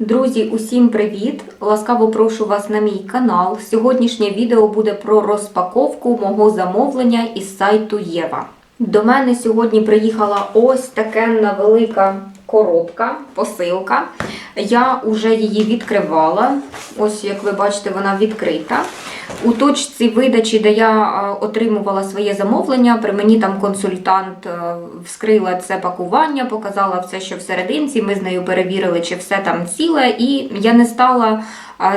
Друзі, усім привіт! Ласкаво прошу вас на мій канал. Сьогоднішнє відео буде про розпаковку мого замовлення із сайту Єва. До мене сьогодні приїхала ось така велика коробка, посилка. Я вже її відкривала. Ось, як ви бачите, вона відкрита. У точці видачі, де я е, отримувала своє замовлення, при мені там консультант е, вскрила це пакування, показала все, що всерединці. Ми з нею перевірили, чи все там ціле, і я не стала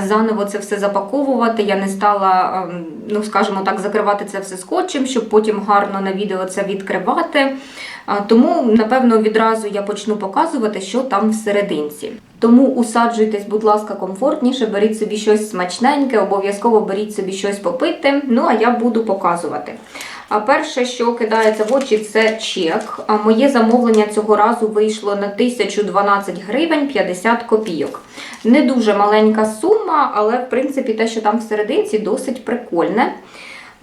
заново це все запаковувати. Я не стала, ем, ну скажімо так, закривати це все скотчем, щоб потім гарно на відео це відкривати. Тому, напевно, відразу я почну показувати, що там всерединці. Тому усаджуйтесь, будь ласка, комфортніше, беріть собі щось смачненьке, обов'язково беріть собі щось попити. Ну а я буду показувати. А перше, що кидається в очі, це чек. А моє замовлення цього разу вийшло на 1012 гривень 50 копійок. Не дуже маленька сума, але в принципі те, що там всерединці, досить прикольне.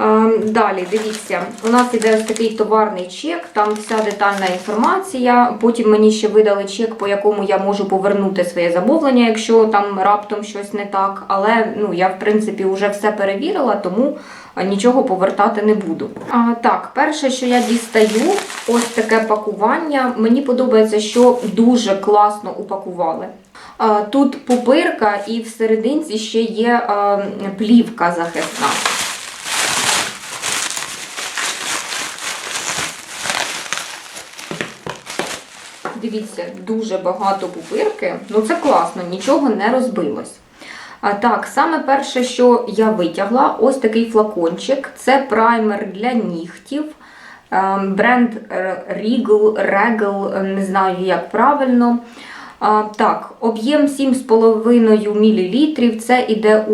Ем, Далі, дивіться, у нас іде ось такий товарний чек, там вся детальна інформація. Потім мені ще видали чек, по якому я можу повернути своє замовлення, якщо там раптом щось не так. Але ну, я, в принципі, вже все перевірила, тому нічого повертати не буду. А, так, перше, що я дістаю, ось таке пакування. Мені подобається, що дуже класно упакували. А, Тут пупирка і всерединці ще є а, плівка захисна. Дивіться, дуже багато пупирки. Ну це класно, нічого не розбилось. А так, саме перше, що я витягла, ось такий флакончик. Це праймер для нігтів. Ем, Бренд Regal, Regal, не знаю, як правильно. А, так, об'єм 7,5 мл. Це іде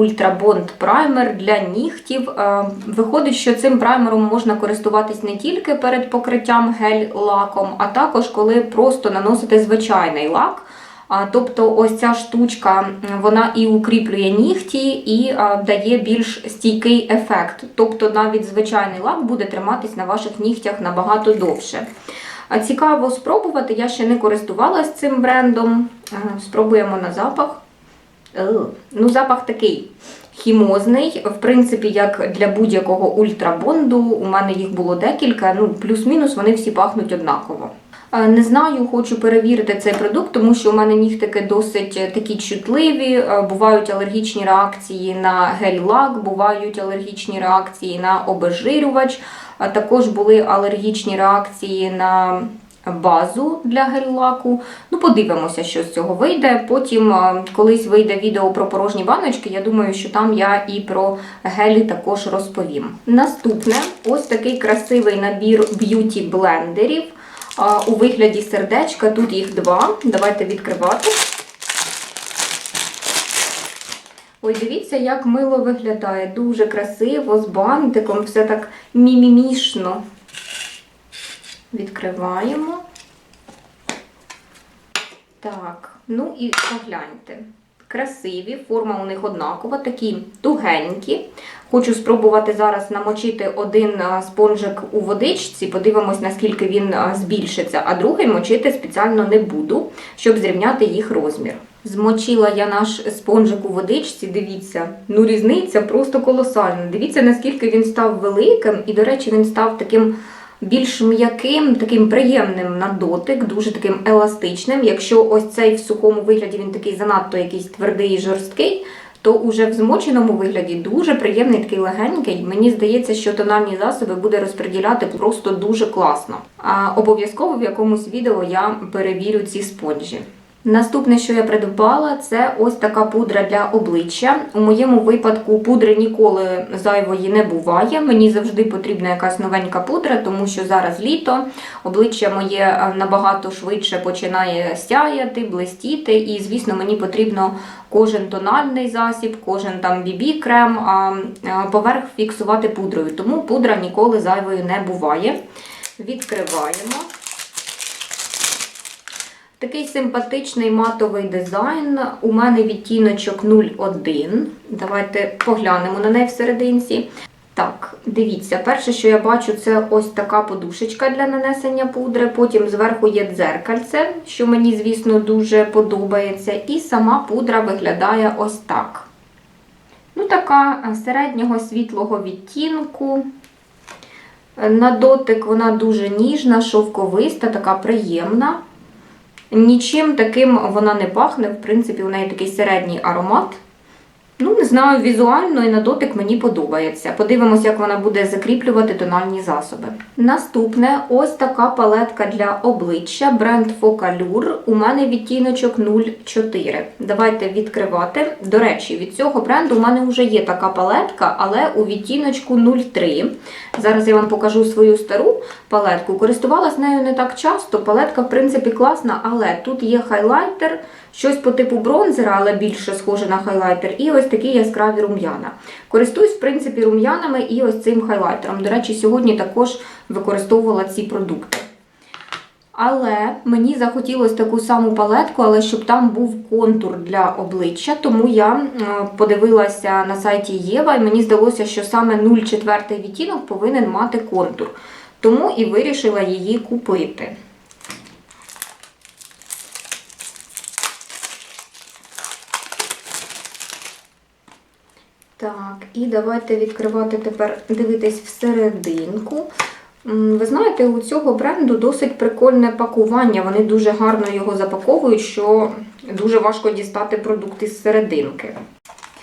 Bond праймер для нігтів. А, виходить, що цим праймером можна користуватись не тільки перед покриттям гель-лаком, а також коли просто наносите звичайний лак. А, тобто ось ця штучка вона і укріплює нігті, і а, дає більш стійкий ефект. Тобто навіть звичайний лак буде триматись на ваших нігтях набагато довше. Цікаво спробувати, я ще не користувалась цим брендом. Е, Спробуємо на запах. Е, Ну, запах такий хімозний. В принципі, як для будь-якого ультрабонду, у мене їх було декілька, ну, плюс-мінус вони всі пахнуть однаково. Е, Не знаю, хочу перевірити цей продукт, тому що у мене нігтики досить е, такі чутливі. е, Бувають алергічні реакції на гель-лак, бувають алергічні реакції на обезжирювач. Також були алергічні реакції на базу для гель-лаку. Ну, подивимося, що з цього вийде. Потім колись вийде відео про порожні баночки. Я думаю, що там я і про гелі також розповім. Наступне ось такий красивий набір б'юті блендерів а, у вигляді сердечка. Тут їх два. Давайте відкривати. Ой, дивіться, як мило виглядає. Дуже красиво, з бантиком, все так мімімішно. Відкриваємо. Так, ну і погляньте. Красиві, форма у них однакова, такі тугенькі. Хочу спробувати зараз намочити один спонжик у водичці, подивимось, наскільки він збільшиться, а другий мочити спеціально не буду, щоб зрівняти їх розмір. Змочила я наш спонжик у водичці, дивіться, ну різниця просто колосальна. Дивіться, наскільки він став великим, і, до речі, він став таким більш м'яким, таким приємним на дотик, дуже таким еластичним. Якщо ось цей в сухому вигляді він такий занадто якийсь твердий і жорсткий, то уже в змоченому вигляді дуже приємний, такий легенький. Мені здається, що тональні засоби буде розподіляти просто дуже класно. А обов'язково в якомусь відео я перевірю ці спонжі. Наступне, що я придбала, це ось така пудра для обличчя. У моєму випадку пудри ніколи зайвої не буває. Мені завжди потрібна якась новенька пудра, тому що зараз літо, обличчя моє е, набагато швидше починає сяяти, блистіти. І, звісно, мені потрібно кожен тональний засіб, кожен там бібі-крем а, а, поверх фіксувати пудрою. Тому пудра ніколи зайвою не буває. Відкриваємо. Такий симпатичний матовий дизайн. У мене відтіночок 01. Давайте поглянемо на неї всерединці. Так, дивіться, перше, що я бачу, це ось така подушечка для нанесення пудри. Потім зверху є дзеркальце, що мені, звісно, дуже подобається. І сама пудра виглядає ось так. Ну, така середнього світлого відтінку. На дотик вона дуже ніжна, шовковиста, така приємна. Нічим таким вона не пахне, в принципі, у неї такий середній аромат. Ну, не знаю, візуально і на дотик мені подобається. Подивимось, як вона буде закріплювати тональні засоби. Наступне ось така палетка для обличчя бренд Focallure. У мене відтіночок 04. Давайте відкривати. До речі, від цього бренду у мене вже є така палетка, але у відтіночку 03. Зараз я вам покажу свою стару палетку. Користувалась нею не так часто. Палетка, в принципі, класна, але тут є хайлайтер. Щось по типу бронзера, але більше схоже на хайлайтер, і ось такі яскраві рум'яна. Користуюсь, в принципі, рум'янами і ось цим хайлайтером. До речі, сьогодні також використовувала ці продукти. Але мені захотілося таку саму палетку, але щоб там був контур для обличчя. Тому я подивилася на сайті Єва, і мені здалося, що саме 0,4 відтінок повинен мати контур. Тому і вирішила її купити. Так, і давайте відкривати тепер, дивитись всерединку. Ви знаєте, у цього бренду досить прикольне пакування. Вони дуже гарно його запаковують, що дуже важко дістати продукти з серединки.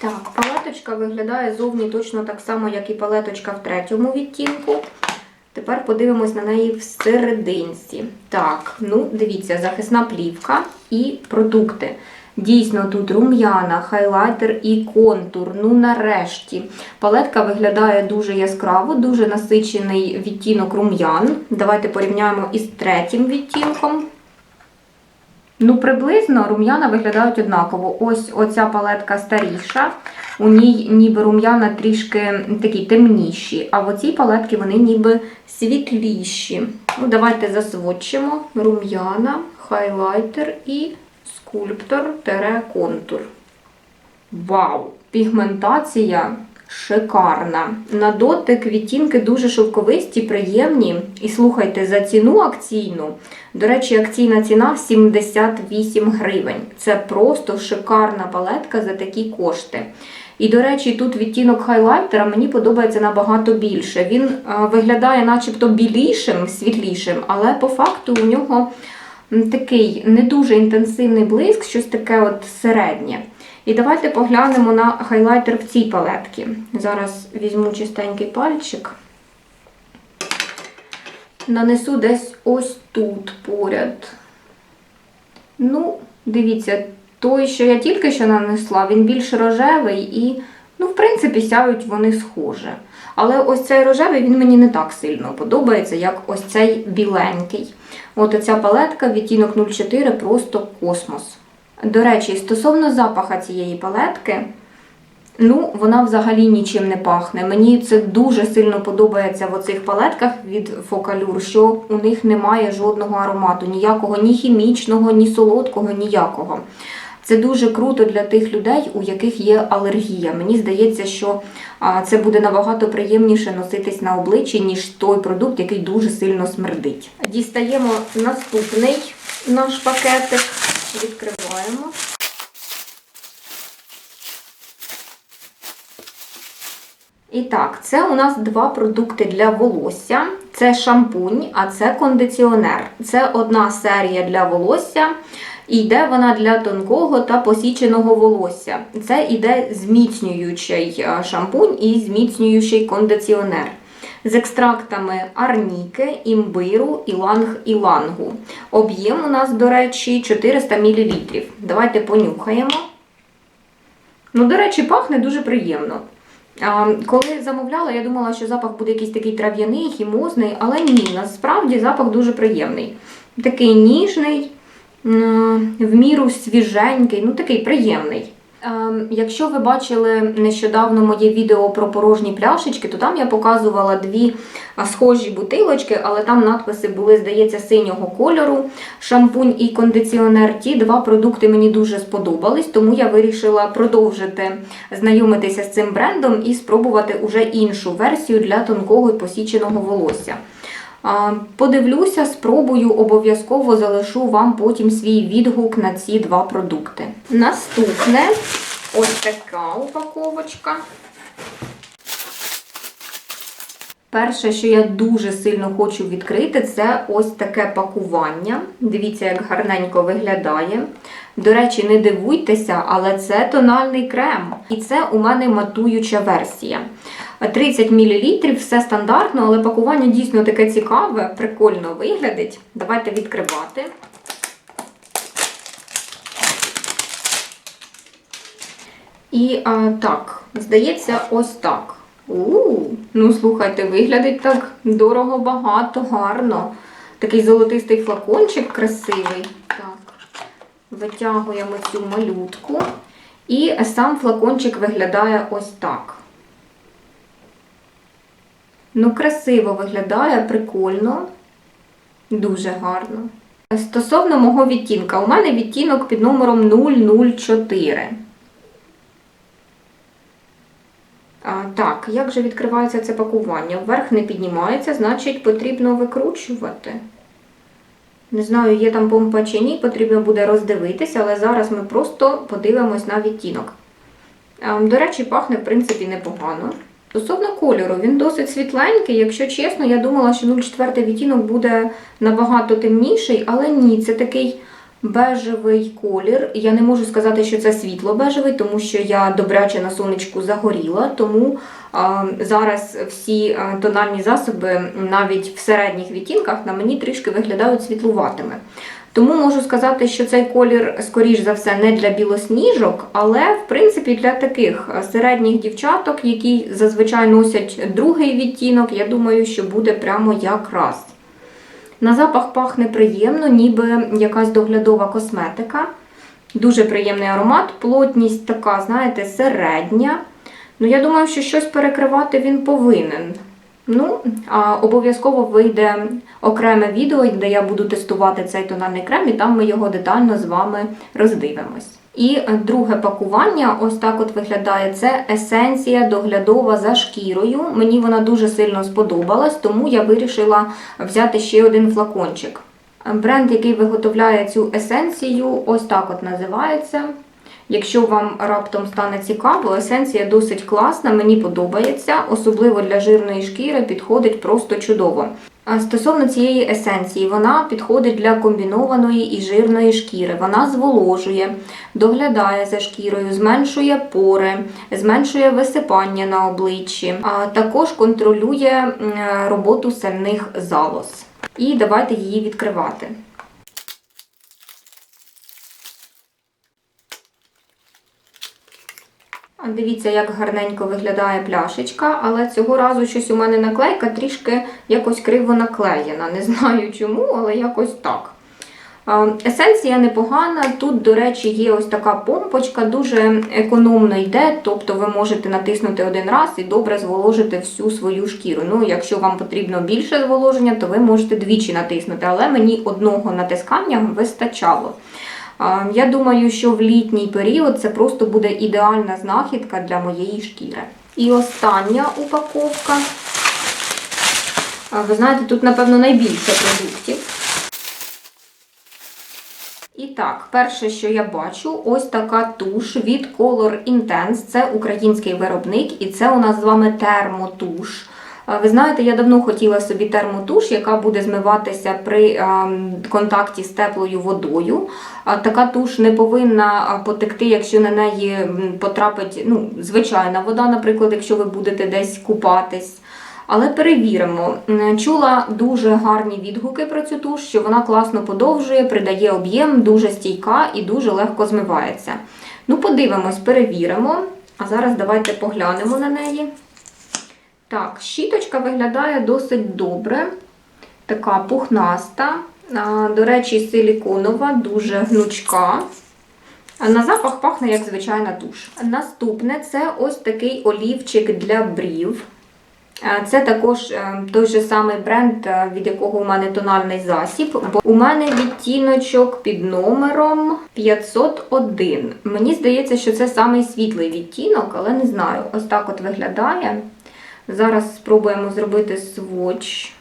Так, палеточка виглядає зовні точно так само, як і палеточка в третьому відтінку. Тепер подивимось на неї всерединці. Так, ну дивіться, захисна плівка і продукти. Дійсно, тут рум'яна, хайлайтер і контур. Ну, нарешті. Палетка виглядає дуже яскраво, дуже насичений відтінок рум'ян. Давайте порівняємо із третім відтінком. Ну, приблизно рум'яна виглядають однаково. Ось оця палетка старіша, у ній ніби рум'яна трішки такі темніші, а в оцій палетці вони ніби світліші. Ну, давайте засводчимо рум'яна, хайлайтер і скульптор-контур. Вау! Пігментація шикарна. На дотик відтінки дуже шовковисті, приємні. І слухайте, за ціну акційну, до речі, акційна ціна 78 гривень. Це просто шикарна палетка за такі кошти. І, до речі, тут відтінок хайлайтера мені подобається набагато більше. Він е, виглядає начебто білішим, світлішим, але по факту у нього такий не дуже інтенсивний блиск, щось таке от середнє. І давайте поглянемо на хайлайтер в цій палетці. Зараз візьму чистенький пальчик. Нанесу десь ось тут поряд. Ну, дивіться, той, що я тільки що нанесла, він більш рожевий і, ну, в принципі, сяють вони схоже. Але ось цей рожевий він мені не так сильно подобається, як ось цей біленький. От оця палетка, відтінок 04, просто космос. До речі, стосовно запаха цієї палетки, ну, вона взагалі нічим не пахне. Мені це дуже сильно подобається в оцих палетках від Focallure, що у них немає жодного аромату, ніякого, ні хімічного, ні солодкого, ніякого. Це дуже круто для тих людей, у яких є алергія. Мені здається, що це буде набагато приємніше носитись на обличчі, ніж той продукт, який дуже сильно смердить. Дістаємо наступний наш пакетик, відкриваємо. І так, це у нас два продукти для волосся. Це шампунь, а це кондиціонер. Це одна серія для волосся. І йде вона для тонкого та посіченого волосся. Це йде зміцнюючий е, шампунь і зміцнюючий кондиціонер. З екстрактами арніки, імбиру, іланг-ілангу. Об'єм у нас, до речі, 400 мл. Давайте понюхаємо. Ну, до речі, пахне дуже приємно. Коли замовляла, я думала, що запах буде якийсь такий трав'яний, хімозний, але ні, насправді запах дуже приємний. Такий ніжний, в міру свіженький, ну такий приємний. Ем, Якщо ви бачили нещодавно моє відео про порожні пляшечки, то там я показувала дві схожі бутилочки, але там надписи були, здається, синього кольору. Шампунь і кондиціонер. Ті два продукти мені дуже сподобались, тому я вирішила продовжити знайомитися з цим брендом і спробувати уже іншу версію для тонкого і посіченого волосся. Подивлюся, спробую, обов'язково залишу вам потім свій відгук на ці два продукти. Наступне ось така упаковочка. Перше, що я дуже сильно хочу відкрити, це ось таке пакування. Дивіться, як гарненько виглядає. До речі, не дивуйтеся, але це тональний крем. І це у мене матуюча версія. 30 мл, все стандартно, але пакування дійсно таке цікаве, прикольно виглядить. Давайте відкривати. І а, так, здається, ось так. У, ну слухайте, виглядить так дорого, багато, гарно. Такий золотистий флакончик красивий. Так, витягуємо цю малютку. І сам флакончик виглядає ось так. Ну, красиво виглядає, прикольно. Дуже гарно. Стосовно мого відтінка, у мене відтінок під номером 004. А, так, як же відкривається це пакування? Вверх не піднімається, значить потрібно викручувати. Не знаю, є там помпа чи ні, потрібно буде роздивитися, але зараз ми просто подивимось на відтінок. А, До речі, пахне, в принципі, непогано. Стосовно кольору, він досить світленький. Якщо чесно, я думала, що 04 відтінок буде набагато темніший, але ні, це такий бежевий колір. Я не можу сказати, що це світло-бежевий, тому що я добряче на сонечку загоріла, тому а, зараз всі тональні засоби, навіть в середніх відтінках, на мені трішки виглядають світлуватими. Тому можу сказати, що цей колір, скоріш за все, не для білосніжок, але в принципі для таких середніх дівчаток, які зазвичай носять другий відтінок, я думаю, що буде прямо якраз. На запах пахне приємно, ніби якась доглядова косметика. Дуже приємний аромат, плотність така, знаєте, середня. Ну, я думаю, що щось перекривати він повинен. Ну, а обов'язково вийде окреме відео, де я буду тестувати цей тональний крем, і там ми його детально з вами роздивимось. І друге пакування, ось так от виглядає. Це есенція доглядова за шкірою. Мені вона дуже сильно сподобалась, тому я вирішила взяти ще один флакончик. Бренд, який виготовляє цю есенцію, ось так от називається. Якщо вам раптом стане цікаво, есенція досить класна, мені подобається, особливо для жирної шкіри підходить просто чудово. Стосовно цієї есенції, вона підходить для комбінованої і жирної шкіри. Вона зволожує, доглядає за шкірою, зменшує пори, зменшує висипання на обличчі, а також контролює роботу сальних залоз. І давайте її відкривати. Дивіться, як гарненько виглядає пляшечка, але цього разу щось у мене наклейка трішки якось криво наклеєна. Не знаю чому, але якось так. Есенція непогана. Тут, до речі, є ось така помпочка, дуже економно йде, тобто ви можете натиснути один раз і добре зволожити всю свою шкіру. Ну, Якщо вам потрібно більше зволоження, то ви можете двічі натиснути, але мені одного натискання вистачало. Я думаю, що в літній період це просто буде ідеальна знахідка для моєї шкіри. І остання упаковка. Ви знаєте, тут, напевно, найбільше продуктів. І так, перше, що я бачу, ось така туш від Color Intense. Це український виробник, і це у нас з вами термотуш. Ви знаєте, я давно хотіла собі термотуш, яка буде змиватися при контакті з теплою водою. Така туш не повинна потекти, якщо на неї потрапить ну, звичайна вода, наприклад, якщо ви будете десь купатись. Але перевіримо. Чула дуже гарні відгуки про цю туш, що вона класно подовжує, придає об'єм, дуже стійка і дуже легко змивається. Ну, подивимось, перевіримо. А зараз давайте поглянемо на неї. Так, щіточка виглядає досить добре. Така пухнаста. До речі, силіконова, дуже гнучка. На запах пахне як звичайна туш. Наступне це ось такий олівчик для брів. Це також е, той же самий бренд, е, від якого у мене тональний засіб. Бо у мене відтіночок під номером 501. Мені здається, що це самий світлий відтінок, але не знаю. Ось так от виглядає. Зараз спробуємо зробити сводч.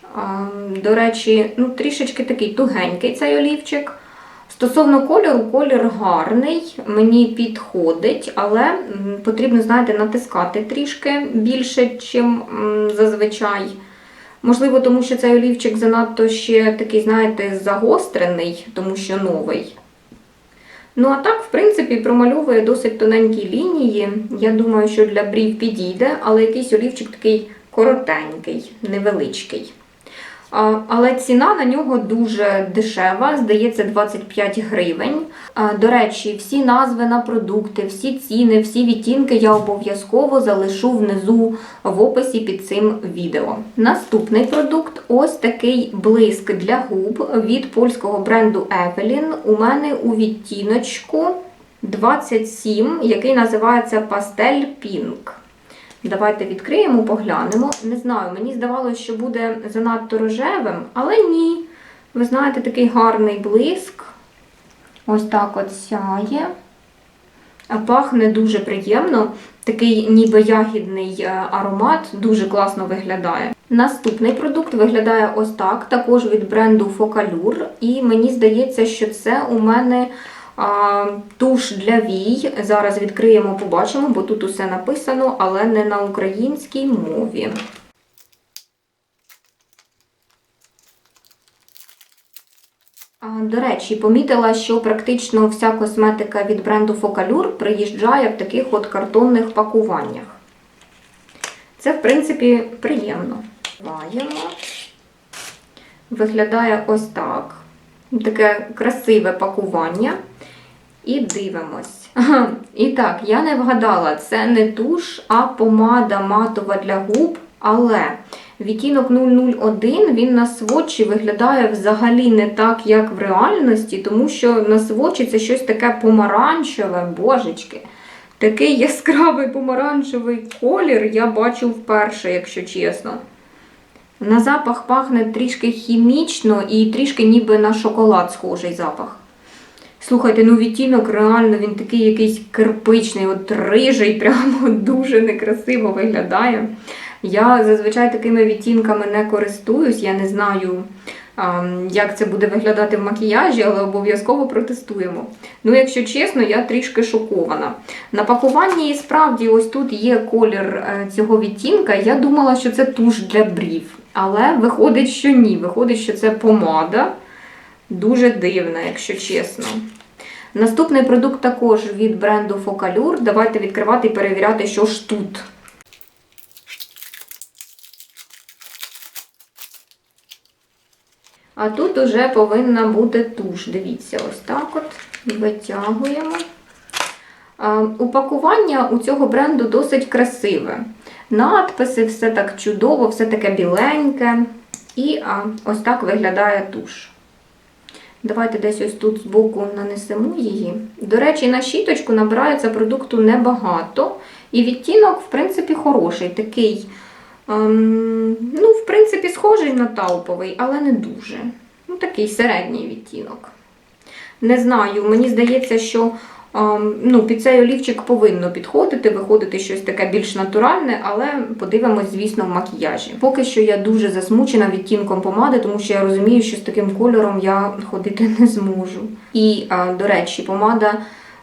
До речі, ну, трішечки такий тугенький цей олівчик. Стосовно кольору, колір гарний, мені підходить, але потрібно, знаєте, натискати трішки більше, ніж зазвичай. Можливо, тому що цей олівчик занадто ще такий, знаєте, загострений, тому що новий. Ну, а так, в принципі, промальовує досить тоненькі лінії. Я думаю, що для брів підійде, але якийсь олівчик такий коротенький, невеличкий. Але ціна на нього дуже дешева, здається, 25 гривень. До речі, всі назви на продукти, всі ціни, всі відтінки я обов'язково залишу внизу в описі під цим відео. Наступний продукт ось такий блиск для губ від польського бренду Evelyn. У мене у відтіночку 27, який називається Pastel Pink. Давайте відкриємо, поглянемо. Не знаю, мені здавалося, що буде занадто рожевим, але ні. Ви знаєте, такий гарний блиск. Ось так от сяє. Пахне дуже приємно. Такий ніби ягідний е, аромат, дуже класно виглядає. Наступний продукт виглядає ось так, також від бренду Focallure. І мені здається, що це у мене туш для вій. Зараз відкриємо, побачимо, бо тут усе написано, але не на українській мові. До речі, помітила, що практично вся косметика від бренду Focallure приїжджає в таких от картонних пакуваннях. Це, в принципі, приємно. Виглядає ось так. Таке красиве пакування. І дивимось. І так, я не вгадала, це не туш, а помада матова для губ, але відтінок 001 він на сводчі виглядає взагалі не так, як в реальності, тому що на сводчі це щось таке помаранчеве, божечки. Такий яскравий помаранчевий колір я бачу вперше, якщо чесно. На запах пахне трішки хімічно і трішки ніби на шоколад схожий запах. Слухайте, ну відтінок реально він такий якийсь кирпичний, от рижий, прямо дуже некрасиво виглядає. Я зазвичай такими відтінками не користуюсь, я не знаю, як це буде виглядати в макіяжі, але обов'язково протестуємо. Ну, якщо чесно, я трішки шокована. На пакуванні справді ось тут є колір е, цього відтінка. Я думала, що це туш для брів. Але виходить, що ні. Виходить, що це помада. Дуже дивна, якщо чесно. Наступний продукт також від бренду Focallure. Давайте відкривати і перевіряти, що ж тут. А тут уже повинна бути туш. Дивіться, ось так от витягуємо. Упакування у цього бренду досить красиве. Надписи, все так чудово, все таке біленьке. І ось так виглядає туш. Давайте десь ось тут збоку нанесемо її. До речі, на щіточку набирається продукту небагато. І відтінок, в принципі, хороший. Такий, ем, ну, в принципі, схожий на тауповий, але не дуже. Ну, такий середній відтінок. Не знаю, мені здається, що ну, під цей олівчик повинно підходити, виходити щось таке більш натуральне, але подивимось, звісно, в макіяжі. Поки що я дуже засмучена відтінком помади, тому що я розумію, що з таким кольором я ходити не зможу. І, до речі, помада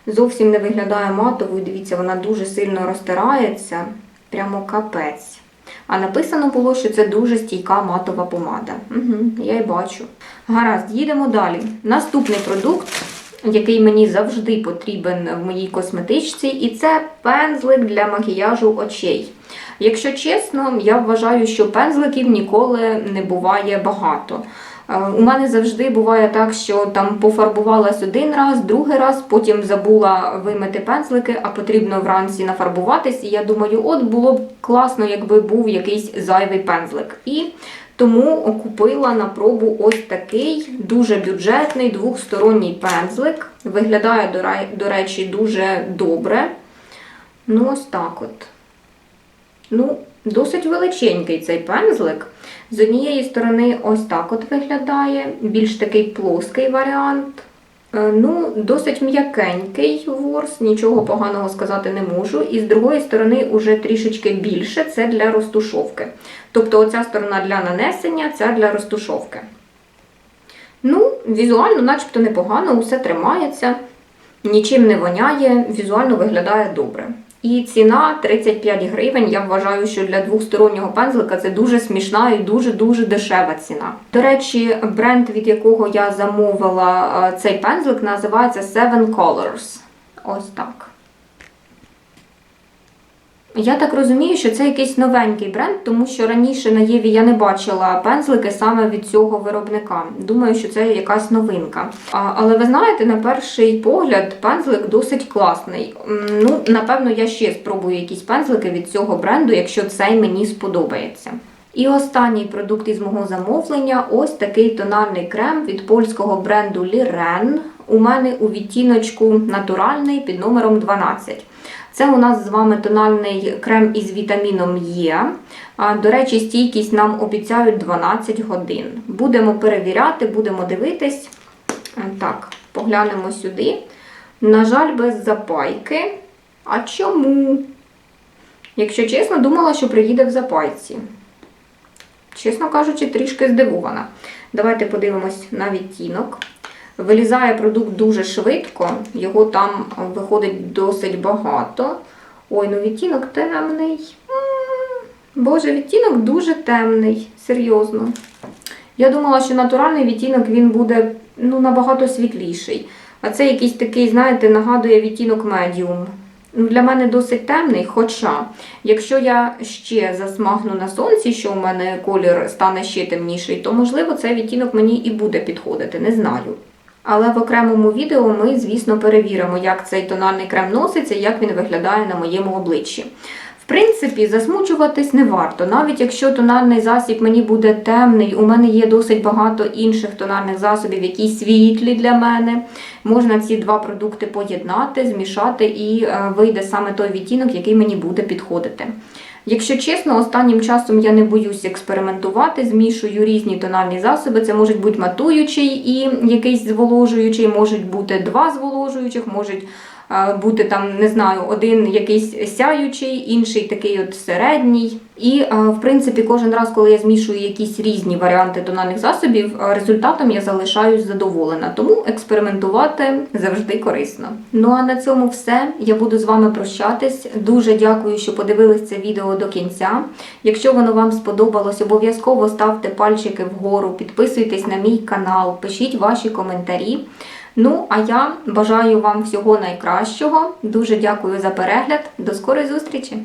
зовсім не виглядає матовою. Дивіться, вона дуже сильно розтирається, прямо капець. А написано було, що це дуже стійка матова помада. Угу, я й бачу. Гаразд, їдемо далі. Наступний продукт, який мені завжди потрібен в моїй косметичці, і це пензлик для макіяжу очей. Якщо чесно, я вважаю, що пензликів ніколи не буває багато. Е, У мене завжди буває так, що там пофарбувалась один раз, другий раз, потім забула вимити пензлики, а потрібно вранці нафарбуватись. І я думаю, от було б класно, якби був якийсь зайвий пензлик. І Тому купила на пробу ось такий дуже бюджетний двохсторонній пензлик. Виглядає, до речі, дуже добре. Ну, ось так от. Ну, досить величенький цей пензлик. З однієї сторони, ось так от виглядає, більш такий плоский варіант. Е, Ну, досить м'якенький ворс, нічого поганого сказати не можу. І з другої сторони, уже трішечки більше це для розтушовки. Тобто, оця сторона для нанесення, ця для розтушовки. Ну, візуально, начебто непогано, усе тримається, нічим не воняє, візуально виглядає добре. І ціна 35 гривень. Я вважаю, що для двостороннього пензлика це дуже смішна і дуже-дуже дешева ціна. До речі, бренд, від якого я замовила е, цей пензлик, називається Seven Colors. Ось так. Я так розумію, що це якийсь новенький бренд, тому що раніше на Єві я не бачила пензлики саме від цього виробника. Думаю, що це якась новинка. А, але ви знаєте, на перший погляд пензлик досить класний. Ну, напевно, я ще спробую якісь пензлики від цього бренду, якщо цей мені сподобається. І останній продукт із мого замовлення ось такий тональний крем від польського бренду Liren. У мене у відтіночку натуральний під номером 12. Це у нас з вами тональний крем із вітаміном Е. До речі, стійкість нам обіцяють 12 годин. Будемо перевіряти, будемо дивитись. Так, поглянемо сюди. На жаль, без запайки. А чому? Якщо чесно, думала, що приїде в запайці. Чесно кажучи, трішки здивована. Давайте подивимось на відтінок. Вилізає продукт дуже швидко, його там виходить досить багато. Ой, ну відтінок темний. Боже, відтінок дуже темний, серйозно. Я думала, що натуральний відтінок він буде ну, набагато світліший. А це якийсь такий, знаєте, нагадує відтінок медіум. Ну, Для мене досить темний, хоча, якщо я ще засмагну на сонці, що у мене колір стане ще темніший, то можливо цей відтінок мені і буде підходити, не знаю. Але в окремому відео ми, звісно, перевіримо, як цей тональний крем носиться і як він виглядає на моєму обличчі. В принципі, засмучуватись не варто. Навіть якщо тональний засіб мені буде темний, у мене є досить багато інших тональних засобів, які світлі для мене. Можна ці два продукти поєднати, змішати і е, вийде саме той відтінок, який мені буде підходити. Якщо чесно, останнім часом я не боюся експериментувати, змішую різні тональні засоби. Це можуть бути матуючий і якийсь зволожуючий, можуть бути два зволожуючих, можуть бути там, не знаю, один якийсь сяючий, інший такий от середній. І, е, в принципі, кожен раз, коли я змішую якісь різні варіанти тональних засобів, е, результатом я залишаюсь задоволена. Тому експериментувати завжди корисно. Ну а на цьому все. Я буду з вами прощатись. Дуже дякую, що подивились це відео до кінця. Якщо воно вам сподобалось, обов'язково ставте пальчики вгору, підписуйтесь на мій канал, пишіть ваші коментарі. Ну, а я бажаю вам всього найкращого. Дуже дякую за перегляд. До скорої зустрічі!